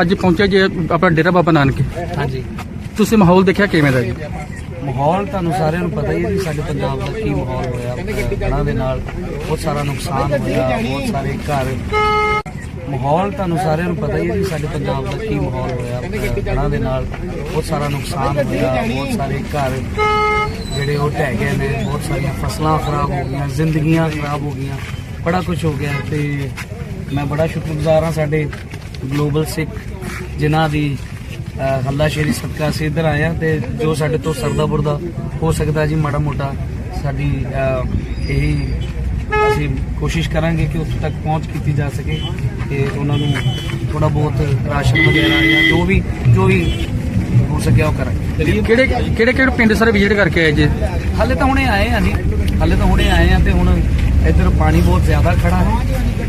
ਅੱਜ ਪਹੁੰਚੇ ਜੇ ਆਪਣਾ ਡੇਰਾ ਬਾਬਾ ਨਾਨਕ। ਹਾਂਜੀ। ਤੁਸੀਂ ਮਾਹੌਲ ਦੇਖਿਆ ਕਿਵੇਂ ਦਾ ਜੀ? ਮਾਹੌਲ ਤੁਹਾਨੂੰ ਸਾਰਿਆਂ ਨੂੰ ਪਤਾ ਹੀ ਹੈ ਜੀ ਸਾਡੇ ਪੰਜਾਬ ਦਾ ਕੀ ਮਾਹੌਲ ਹੋਇਆ। ਹੜ੍ਹਾਂ ਦੇ ਨਾਲ ਬਹੁਤ ਸਾਰਾ ਨੁਕਸਾਨ ਹੋਇਆ ਬਹੁਤ ਸਾਰੇ ਘਰ। ਮਾਹੌਲ ਤੁਹਾਨੂੰ ਸਾਰਿਆਂ ਨੂੰ ਪਤਾ ਹੀ ਹੈ ਜੀ ਸਾਡੇ ਪੰਜਾਬ ਦਾ ਕੀ ਮਾਹੌਲ ਹੋਇਆ। ਹੜ੍ਹਾਂ ਦੇ ਨਾਲ ਬਹੁਤ ਸਾਰਾ ਨੁਕਸਾਨ ਹੋਇਆ ਬਹੁਤ ਸਾਰੇ ਘਰ ਜਿਹੜੇ ਉਹ ਢਹਿ ਗਏ ਨੇ ਬਹੁਤ ਸਾਰੀਆਂ ਫਸਲਾਂ ਖਰਾਬ ਹੋ ਗਈਆਂ ਜ਼ਿੰਦਗੀਆਂ ਖਰਾਬ ਹੋ ਗਈਆਂ। ਬੜਾ ਕੁਝ ਹੋ ਗਿਆ ਤੇ ਮੈਂ ਬੜਾ ਸ਼ੁਕਰਗੁਜ਼ਾਰ ਹਾਂ ਸਾਡੇ ਗਲੋਬਲ ਸਿੱਖ ਜਿਨ੍ਹਾਂ ਦੀ ਅਹ ਹੱਲਾਸ਼ੇਰੀ ਸਦਕਾ ਅਸੀਂ ਇੱਧਰ ਆਏ ਹਾਂ ਤੇ ਜੋ ਸਾਡੇ ਤੋਂ ਸਰਦਾ ਬੁਰਦਾ ਹੋ ਸਕਦਾ ਜੀ ਮਾੜਾ ਮੋਟਾ ਸਾਡੀ ਇਹੀ ਅਸੀਂ ਕੋਸ਼ਿਸ਼ ਕਰਾਂਗੇ ਕਿ ਉੱਥੇ ਤੱਕ ਪਹੁੰਚ ਕੀਤੀ ਜਾ ਸਕੇ ਤੇ ਉਹਨਾਂ ਨੂੰ ਥੋੜਾ ਬਹੁਤ ਰਾਸ਼ਨ ਵਗੈਰਾ ਜਾਂ ਜੋ ਵੀ ਜੋ ਵੀ ਹੋ ਸਕਿਆ ਉਹ ਕਰਾਂਗੇ। ਕਿਹੜੇ ਕਿਹੜੇ ਕਿਹੜੇ ਪਿੰਡ ਸਾਰੇ ਵਿਜ਼ਿਟ ਕਰਕੇ ਆਏ ਜੀ? ਹਾਲੇ ਤਾਂ ਹੁਣੇ ਆਏ ਆ ਜੀ ਹਾਲੇ ਤਾਂ ਹੁਣੇ ਆਏ ਆ ਤੇ ਹੁਣ ਇੱਧਰ ਪਾਣੀ ਬਹੁਤ ਜ਼ਿਆਦਾ ਖੜਾ ਹੈ।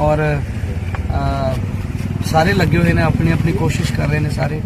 ਔਰ ਸਾਰੇ ਲੱਗੇ ਹੋਏ ਨੇ ਆਪਣੀ ਆਪਣੀ ਕੋਸ਼ਿਸ਼ ਕਰ ਰਹੇ ਨੇ ਸਾਰੇ।